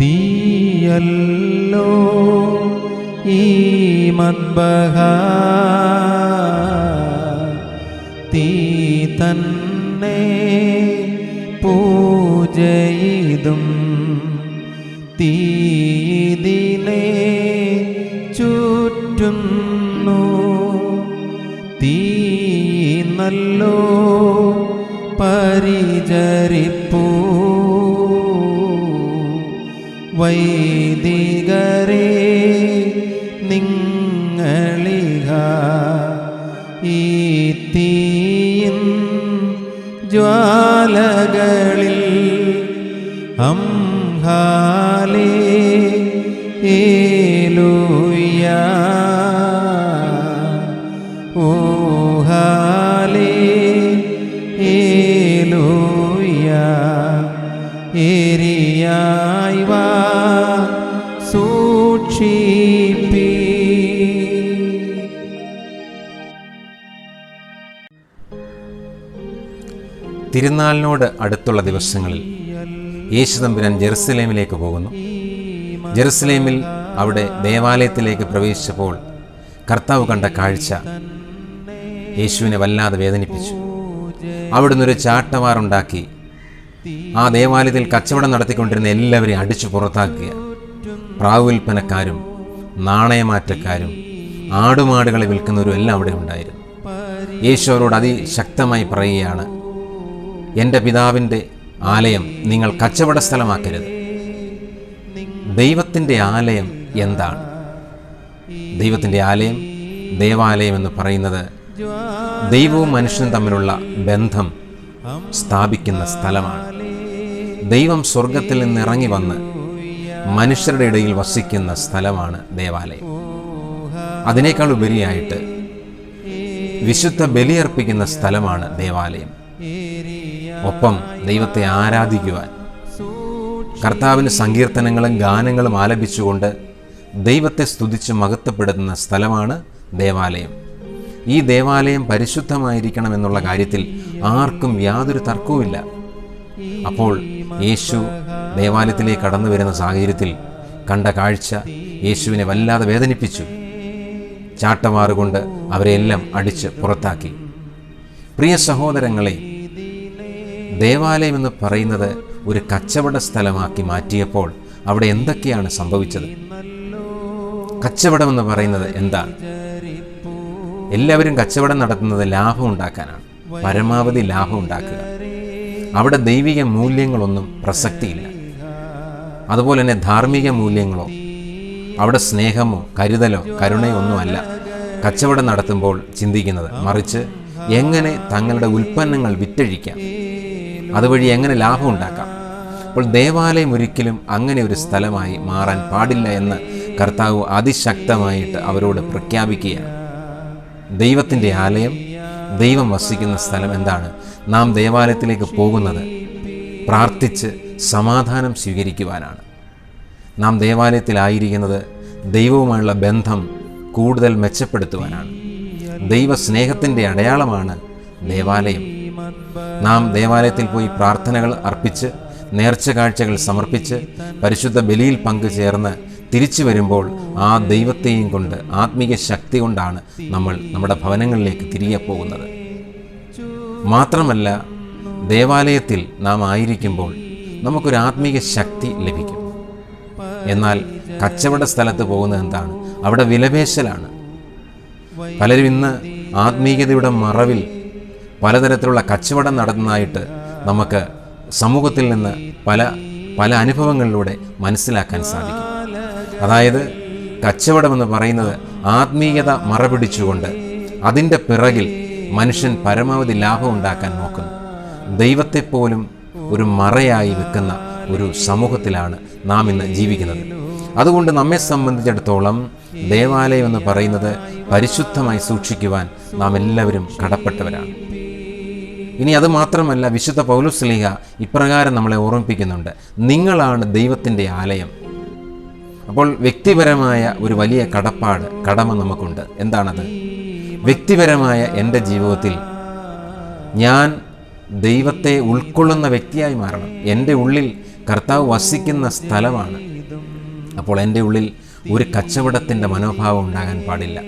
തീയല്ലോ ഈ മദ്ബഹ. തീ തന്നെ പൂജയിതും. തീതിനെ ചുറ്റുന്നു. തീ നല്ലോ പരിചരിപ്പൂ വൈദികരെ നിങ്ങളിക ഈ തീയിൻ ജ്വാലകളിൽ അംഹാലേ ഏലൂയ ഓഹാലേ ഏലൂയ വാ സൂക്ഷിപ്പി. തിരുനാളിനോട് അടുത്തുള്ള ദിവസങ്ങളിൽ യേശു തമ്പുരാൻ ജെറുസലേമിലേക്ക് പോകുന്നു. ജെറുസലേമിൽ അവിടെ ദേവാലയത്തിലേക്ക് പ്രവേശിച്ചപ്പോൾ കർത്താവ് കണ്ട കാഴ്ച യേശുവിനെ വല്ലാതെ വേദനിപ്പിച്ചു. അവിടുന്ന് ഒരു ചാട്ടവാറുണ്ടാക്കി ആ ദേവാലയത്തിൽ കച്ചവടം നടത്തിക്കൊണ്ടിരുന്ന എല്ലാവരെയും അടിച്ചു പുറത്താക്കുക. പ്രാവുൽപ്പനക്കാരും നാണയമാറ്റക്കാരും ആടുമാടുകളെ വിൽക്കുന്നവരും എല്ലാം അവിടെ ഉണ്ടായിരുന്നു. യേശു അവരോട് അതിശക്തമായി പറയുകയാണ് എന്റെ പിതാവിന്റെ ആലയം നിങ്ങൾ കച്ചവട സ്ഥലമാക്കരുത്. ദൈവത്തിന്റെ ആലയം എന്താണ്? ദൈവത്തിന്റെ ആലയം ദേവാലയം എന്ന് പറയുന്നത് ദൈവവും മനുഷ്യനും തമ്മിലുള്ള ബന്ധം സ്ഥാപിക്കുന്ന സ്ഥലമാണ്. ദൈവം സ്വർഗത്തിൽ നിന്ന് ഇറങ്ങി വന്ന് മനുഷ്യരുടെ ഇടയിൽ വസിക്കുന്ന സ്ഥലമാണ് ദേവാലയം. അതിനേക്കാൾ ഉപരിയായിട്ട് വിശുദ്ധ ബലിയർപ്പിക്കുന്ന സ്ഥലമാണ് ദേവാലയം. ഒപ്പം ദൈവത്തെ ആരാധിക്കുവാൻ കർത്താവിന് സങ്കീർത്തനങ്ങളും ഗാനങ്ങളും ആലപിച്ചുകൊണ്ട് ദൈവത്തെ സ്തുതിച്ച് മഹത്വപ്പെടുത്തുന്ന സ്ഥലമാണ് ദേവാലയം. ഈ ദേവാലയം പരിശുദ്ധമായിരിക്കണം എന്നുള്ള കാര്യത്തിൽ ആർക്കും യാതൊരു തർക്കവുമില്ല. അപ്പോൾ യേശു ദേവാലയത്തിലേക്ക് കടന്നു വരുന്ന സാഹചര്യത്തിൽ കണ്ട കാഴ്ച യേശുവിനെ വല്ലാതെ വേദനിപ്പിച്ചു. ചാട്ടമാറുകൊണ്ട് അവരെയെല്ലാം അടിച്ച് പുറത്താക്കി. പ്രിയ സഹോദരങ്ങളെ ദേവാലയം എന്ന് പറയുന്നത് ഒരു കച്ചവട സ്ഥലമാക്കി മാറ്റിയപ്പോൾ അവിടെ എന്തൊക്കെയാണ് സംഭവിച്ചത്? കച്ചവടം എന്ന് പറയുന്നത് എന്താണ്? എല്ലാവരും കച്ചവടം നടത്തുന്നത് ലാഭം ഉണ്ടാക്കാനാണ്. പരമാവധി ലാഭം ഉണ്ടാക്കുക. അവിടെ ദൈവിക മൂല്യങ്ങളൊന്നും പ്രസക്തിയില്ല. അതുപോലെ തന്നെ ധാർമ്മിക മൂല്യങ്ങളോ അവിടെ സ്നേഹമോ കരുതലോ കരുണയോ ഒന്നുമല്ല കച്ചവടം നടത്തുമ്പോൾ ചിന്തിക്കുന്നത് മറിച്ച് എങ്ങനെ തങ്ങളുടെ ഉൽപ്പന്നങ്ങൾ വിറ്റഴിക്കാം? അതുവഴി എങ്ങനെ ലാഭം ഉണ്ടാക്കാം? അപ്പോൾ ദേവാലയം ഒരിക്കലും അങ്ങനെ ഒരു സ്ഥലമായി മാറാൻ പാടില്ല എന്ന് കർത്താവ് അതിശക്തമായിട്ട് അവരോട് പ്രഖ്യാപിക്കുകയാണ്. ദൈവത്തിന്റെ ആലയം ദൈവം വസിക്കുന്ന സ്ഥലം എന്താണ്? നാം ദേവാലയത്തിലേക്ക് പോകുന്നത് പ്രാർത്ഥിച്ച് സമാധാനം സ്വീകരിക്കുവാനാണ്. നാം ദേവാലയത്തിലായിരിക്കുന്നത് ദൈവവുമായുള്ള ബന്ധം കൂടുതൽ മെച്ചപ്പെടുത്തുവാനാണ്. ദൈവസ്നേഹത്തിന്റെ അടയാളമാണ് ദേവാലയം. നാം ദേവാലയത്തിൽ പോയി പ്രാർത്ഥനകൾ അർപ്പിച്ച് നേർച്ച കാഴ്ചകൾ സമർപ്പിച്ച് പരിശുദ്ധ ബലിയിൽ പങ്കുചേർന്ന് തിരിച്ചു വരുമ്പോൾ ആ ദൈവത്തെയും കൊണ്ട് ആത്മീക ശക്തി കൊണ്ടാണ് നമ്മൾ നമ്മുടെ ഭവനങ്ങളിലേക്ക് തിരികെ പോകുന്നത്. മാത്രമല്ല ദേവാലയത്തിൽ നാം ആയിരിക്കുമ്പോൾ നമുക്കൊരു ആത്മീക ശക്തി ലഭിക്കും. എന്നാൽ കച്ചവട സ്ഥലത്ത് പോകുന്നത് എന്താണ്? അവിടെ വിലപേശലാണ്. പലരും ഇന്ന് ആത്മീയതയുടെ മറവിൽ പലതരത്തിലുള്ള കച്ചവടം നടന്നതായിട്ട് നമുക്ക് സമൂഹത്തിൽ നിന്ന് പല പല അനുഭവങ്ങളിലൂടെ മനസ്സിലാക്കാൻ സാധിക്കും. അതായത് കച്ചവടമെന്ന് പറയുന്നത് ആത്മീയത മറപിടിച്ചുകൊണ്ട് അതിന്റെ പിറകിൽ മനുഷ്യൻ പരമാവധി ലാഭം ഉണ്ടാക്കാൻ നോക്കുന്നു. ദൈവത്തെപ്പോലും ഒരു മറയായി വെക്കുന്ന ഒരു സമൂഹത്തിലാണ് നാം ഇന്ന് ജീവിക്കുന്നത്. അതുകൊണ്ട് നമ്മെ സംബന്ധിച്ചിടത്തോളം ദേവാലയം എന്ന് പറയുന്നത് പരിശുദ്ധമായി സൂക്ഷിക്കുവാൻ നാം എല്ലാവരും കടപ്പെട്ടവരാണ്. ഇനി അത് മാത്രമല്ല വിശുദ്ധ പൗലുസ്ലിഹ ഇപ്രകാരം നമ്മളെ ഓർമ്മിപ്പിക്കുന്നുണ്ട്. നിങ്ങളാണ് ദൈവത്തിന്റെ ആലയം. അപ്പോൾ വ്യക്തിപരമായ ഒരു വലിയ കടപ്പാട് കടമ നമുക്കുണ്ട്. എന്താണത്? വ്യക്തിപരമായ എന്റെ ജീവിതത്തിൽ ഞാൻ ദൈവത്തെ ഉൾക്കൊള്ളുന്ന വ്യക്തിയായി മാറണം. എന്റെ ഉള്ളിൽ കർത്താവ് വസിക്കുന്ന സ്ഥലമാണ്. അപ്പോൾ എന്റെ ഉള്ളിൽ ഒരു കച്ചവടത്തിന്റെ മനോഭാവം ഉണ്ടാകാൻ പാടില്ല.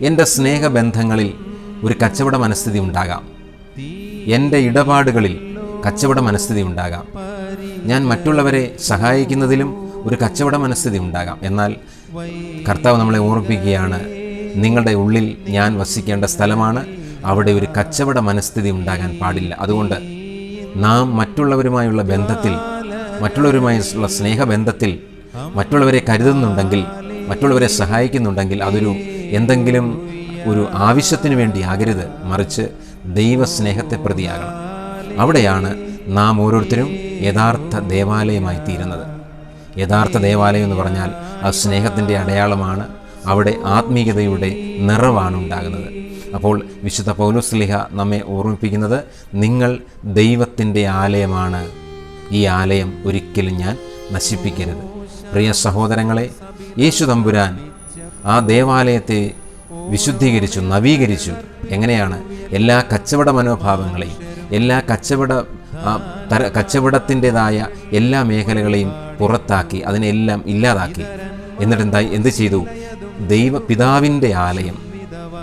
എന്റെ സ്നേഹബന്ധങ്ങളിൽ ഒരു കച്ചവട മനസ്ഥിതി ഉണ്ടാകാം. എന്റെ ഇടപാടുകളിൽ കച്ചവട മനസ്ഥിതി ഉണ്ടാകാം. ഞാൻ മറ്റുള്ളവരെ സഹായിക്കുന്നതിലും ഒരു കച്ചവട മനസ്ഥിതി ഉണ്ടാകാം. എന്നാൽ കർത്താവ് നമ്മളെ ഓർമ്മിപ്പിക്കുകയാണ് നിങ്ങളുടെ ഉള്ളിൽ ഞാൻ വസിക്കേണ്ട സ്ഥലമാണ് അവിടെ ഒരു കച്ചവട മനസ്ഥിതി ഉണ്ടാകാൻ പാടില്ല. അതുകൊണ്ട് നാം മറ്റുള്ളവരുമായുള്ള ബന്ധത്തിൽ മറ്റുള്ളവരുമായുള്ള സ്നേഹബന്ധത്തിൽ മറ്റുള്ളവരെ കരുതുന്നുണ്ടെങ്കിൽ മറ്റുള്ളവരെ സഹായിക്കുന്നുണ്ടെങ്കിൽ അതൊരു എന്തെങ്കിലും ഒരു ആവശ്യത്തിന് വേണ്ടി ആകരുത്. മറിച്ച് ദൈവസ്നേഹത്തെ പ്രതിയാകണം. അവിടെയാണ് നാം ഓരോരുത്തരും യഥാർത്ഥ ദേവാലയമായി തീരുന്നത്. യഥാർത്ഥ ദേവാലയം എന്ന് പറഞ്ഞാൽ ആ സ്നേഹത്തിന്റെ അടയാളമാണ്. അവിടെ ആത്മീയതയുടെ നിറവാണ് ഉണ്ടാകുന്നത്. അപ്പോൾ വിശുദ്ധ പൗലോസ്ലിഹ നമ്മെ ഓർമ്മിപ്പിക്കുന്നത് നിങ്ങൾ ദൈവത്തിന്റെ ആലയമാണ്. ഈ ആലയം ഒരിക്കലും ഞാൻ നശിപ്പിക്കരുത്. പ്രിയ സഹോദരങ്ങളെ യേശു തമ്പുരാൻ ആ ദേവാലയത്തെ വിശുദ്ധീകരിച്ചു നവീകരിച്ചു. എങ്ങനെയാണ്? എല്ലാ കച്ചവട മനോഭാവങ്ങളെയും എല്ലാ കച്ചവട കച്ചവടത്തിന്റെതായ എല്ലാ മേഖലകളെയും പുറത്താക്കി അതിനെല്ലാം ഇല്ലാതാക്കി. എന്നിട്ടെന്തായി? എന്ത് ചെയ്തു? ദൈവ പിതാവിന്റെ ആലയം.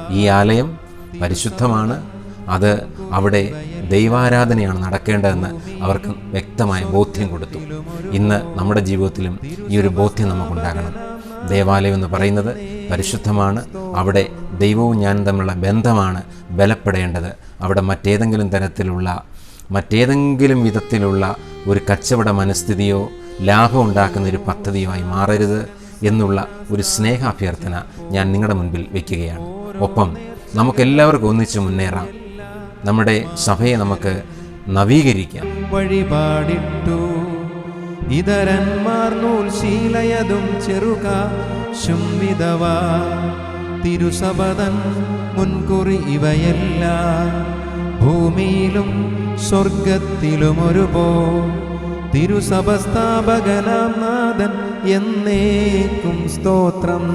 ഈ ആലയം പരിശുദ്ധമാണ്. അത് അവിടെ ദൈവാരാധനയാണ് നടക്കേണ്ടതെന്ന് അവർക്ക് വ്യക്തമായ ബോധ്യം കൊടുത്തു. ഇന്ന് നമ്മുടെ ജീവിതത്തിലും ഈ ഒരു ബോധ്യം നമുക്കുണ്ടാകണം. ദേവാലയം എന്ന് പറയുന്നത് പരിശുദ്ധമാണ്. അവിടെ ദൈവവും ഞാനും തമ്മിലുള്ള ബന്ധമാണ് ബലപ്പെടേണ്ടത്. അവിടെ മറ്റേതെങ്കിലും തരത്തിലുള്ള മറ്റേതെങ്കിലും വിധത്തിലുള്ള ഒരു കച്ചവട മനസ്ഥിതിയോ ലാഭം ഉണ്ടാക്കുന്ന ഒരു പദ്ധതിയുമായി മാറരുത് എന്നുള്ള ഒരു സ്നേഹാഭ്യർത്ഥന ഞാൻ നിങ്ങളുടെ മുൻപിൽ വയ്ക്കുകയാണ് ഒപ്പം നമുക്കെല്ലാവർക്കും ഒന്നിച്ച് മുന്നേറാം. നമ്മുടെ സഭയെ നമുക്ക് നവീകരിക്കാം. വഴിപാടിട്ടു. ഇതരന്മാർ നൂൽ ശീലയതും ചെറുക ശുംവിധവാ തിരുസപതൻ മുൻകുറി ഇവയെല്ലാം ഭൂമിയിലും സ്വർഗത്തിലും ഒരുപോ തിരുസഭ സ്ഥാപകനാം നാഥൻ എന്നേക്കും സ്തോത്രം.